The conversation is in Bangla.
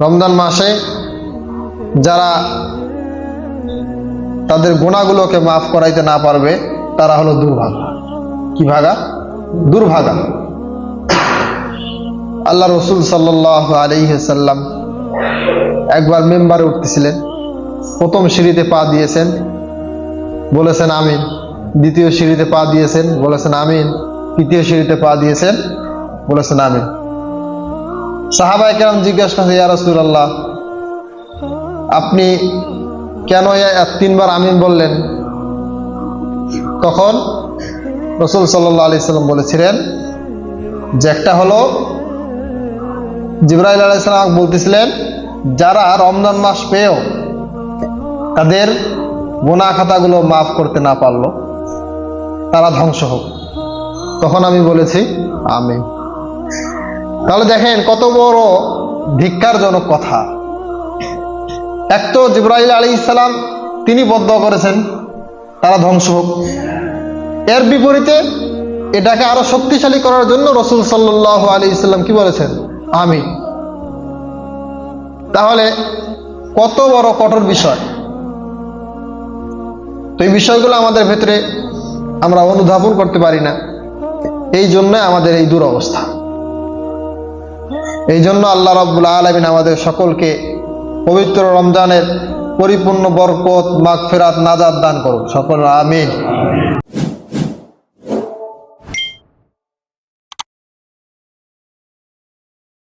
রমজান মাসে যারা তাদের গুণাগুলোকে মাফ করাইতে না পারবে, তারা হলো দুর্ভাগা। কি ভাগা? দুর্ভাগা। আল্লাহ রসুল সাল্লাহ আলিহাল্লাম একবার মেম্বারে উঠতেছিলেন, প্রথম সিঁড়িতে পা দিয়েছেন, বলেছেন আমিন। দ্বিতীয় সিঁড়িতে পা দিয়েছেন, বলেছেন আমিন। তৃতীয় সিঁড়িতে পা দিয়েছেন, বলেছেন আমিন। সাহাবাই কেরাম জিজ্ঞাসা করছে, ইয়া রাসূলুল্লাহ, আপনি কেন তিনবার আমিন বললেন? তখন রসুল সাল্লাহ আলি সাল্লাম বলেছিলেন যে একটা হলো, জিব্রাইল আলাইসালাম বলতেছিলেন, যারা রমজান মাস পেয়েও তাদের গোনা খাতাগুলো মাফ করতে না পারল, তারা ধ্বংস হোক। তখন আমি বলেছি আমি তাহলে দেখেন কত বড় ধিক্কারজনক কথা। এক তো জিব্রাইল আলী ইসলাম তিনি বদ্ধ করেছেন, তারা ধ্বংস হোক। এর বিপরীতে এটাকে আরও শক্তিশালী করার জন্য রসুল সাল্লাহ আলী ইসলাম কি বলেছেন? আমি তাহলে কত বড় কঠোর বিষয়। তো এই বিষয়গুলো আমাদের ভেতরে আমরা অনুধাবন করতে পারি না। এই জন্য আমাদের এই দুরবস্থা। এই জন্য আল্লাহ রব্বুল আলমিন আমাদের সকলকে পবিত্র রমজানের পরিপূর্ণ বরকত, মাগফেরাত নাজাদ দান করুন। সকল আমিন।